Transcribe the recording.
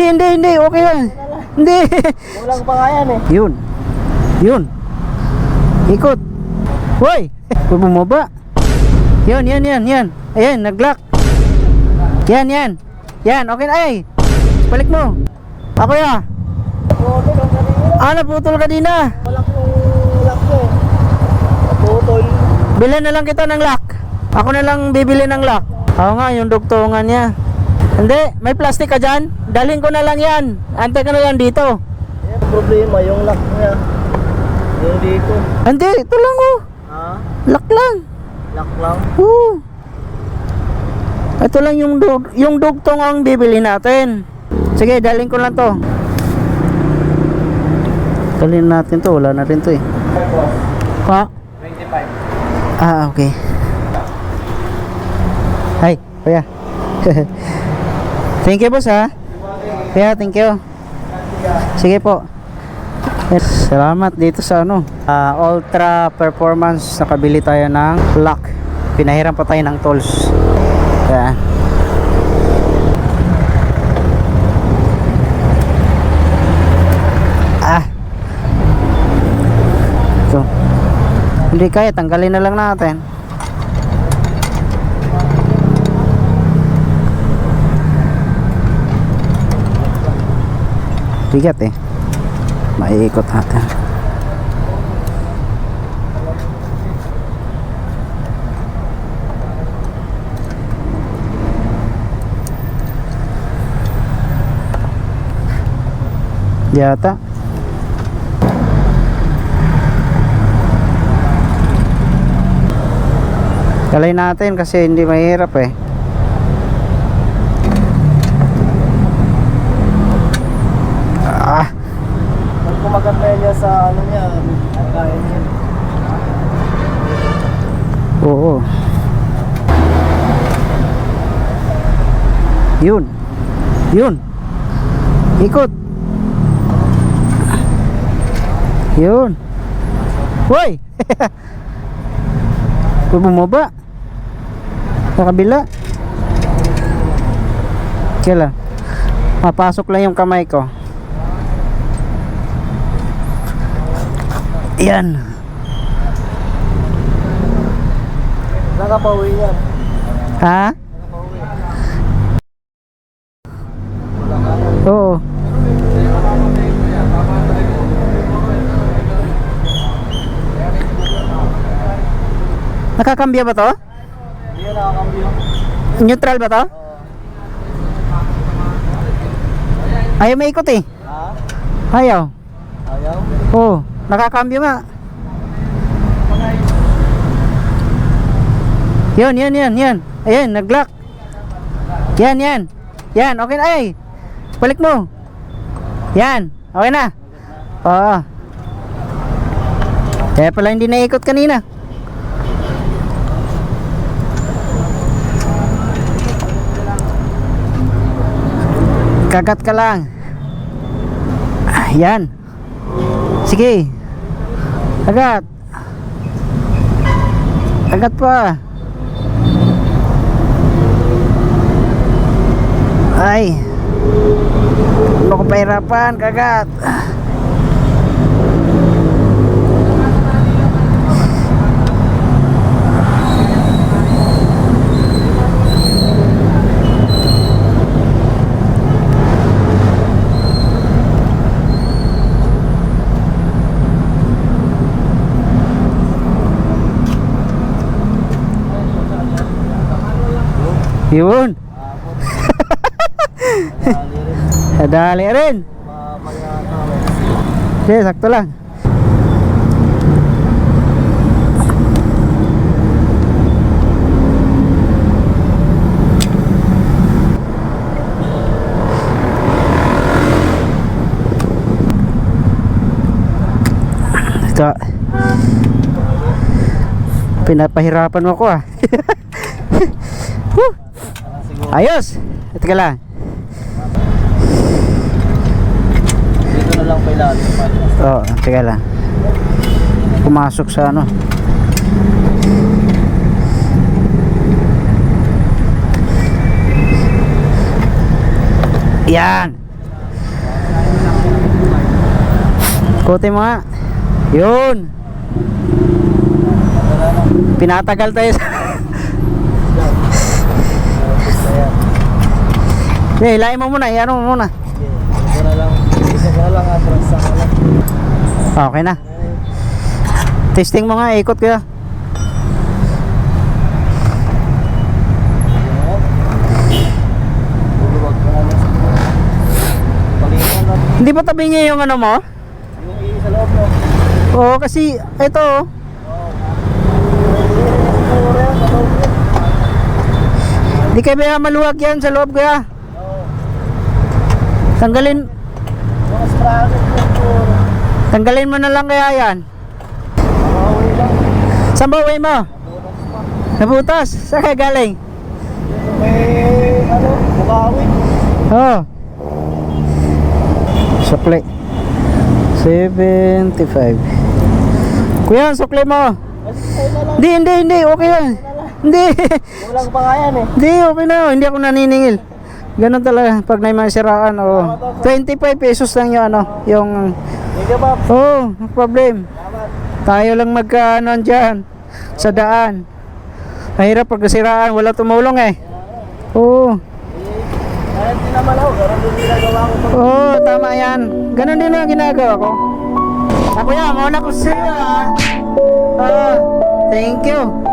Hindi, hindi, okay lang. Hindi. Kulang pa nga yan eh. Yun. Yun. Ikot. Hoy! Bumaba. Yun, yan, yan, yan. Ayan, nag-lock. Yan, yan. Yan, okay na. Ay! Balik mo. Ako ya. Putol ang kanina. Ah, naputol kanina. Walang yung lock ko. Putol. Bilhin na lang kita ng lock. Ako na lang bibili ng lock. Oo nga, yung dugtungan niya. Hindi, may plastic ka dyan? Dalhin ko na lang yan. Antay ka na lang dito. Yan problema, yung lock niya. Yung dito. Hindi, ito lang oh. Ha? Lock lang. Lock lang. Oo. Ito lang yung dug yung dugtong ang bibili natin. Sige, dalhin ko lang to. Dalhin natin to, wala na rin to eh. Ha? 25. Ah, okay. Hi, kuya. thank you, boss, ha? Kuya, thank you. Sige po. Yes, salamat dito sa ano, ah, Ultra Performance. Nakabili tayo ng lock. Pinahiram pa tayo ng tools. Kaya, ah. Ito. Hindi kaya, tanggalin na lang natin. Bigat eh. Maiikot natin. Yata. Kalay natin kasi hindi mahirap eh. Ah, Pag kumaganda niya sa ano niya, kaya niya. Oo. Yun. Yun. Ikot. Yun. Hoy! Huwag bumaba. Sa kabila. Kailan? Mapasok lang yung kamay ko. Yan. Nakapauwi yan. Ha? Oo. Nakakambyo ba to? Hindi yan nakakambyo. Neutral ba to? Ayaw may ikot eh. Ha? Ayaw. Ayaw? Oo. Nakakambyo nga. Yun, yan, yan, yan. Ayan, nag-lock. Yan, yan. Yan, okay na. Ay, balik mo. Yan, okay na. Oo. Kaya pala hindi naikot kanina. Kagat ka lang. Ah, Yan. Sige. Kagat. Kagat pa. Ay. Ano ko pahirapan, kagat. Yun. Dali rin. Sige, sakto lang. Ito. Pinapahirapan mo ako ah. Ayos! Ito ka lang. lang kailangan. Oo, oh, teka lang. Pumasok sa ano. Yan. Kote mo nga. Yun. Pinatagal tayo sa... Eh, yeah, ilain mo muna. Iyan mo muna. Yeah, ito na lang. Lang atras sa lang. Okay na. Testing mo nga. Ikot ka. Luluwag ka na lang sa Palingan natin Hindi ba tabi niya yung ano mo? yung sa loob no. Oo, kasi ito. oh. Hindi kayo may maluwag yan sa loob kaya. Tanggalin, tanggalin mo na lang kaya yan. Saan ba uwi mo? Nabutas. Saan kaya galing? May ano, bukawi. Oo. Oh. Sukli. 75. Kuya, sukli mo. Hindi, hindi, hindi. Okay yan. Hindi. Kulang pa nga yan eh. Hindi, okay na. Hindi ako naniningil. Ganun talaga. Pag may mga siraan, oh. 25 pesos lang yung ano. Yung, oh, problem. Tayo lang magkaano dyan. Sa daan. Mahirap pag nasiraan. Wala tumulong eh. Oo. Ganun pag Oo, tama yan. Ganon din ang ginagawa ko. Ako yan, mauna ko sa'yo ah. Ah, thank you.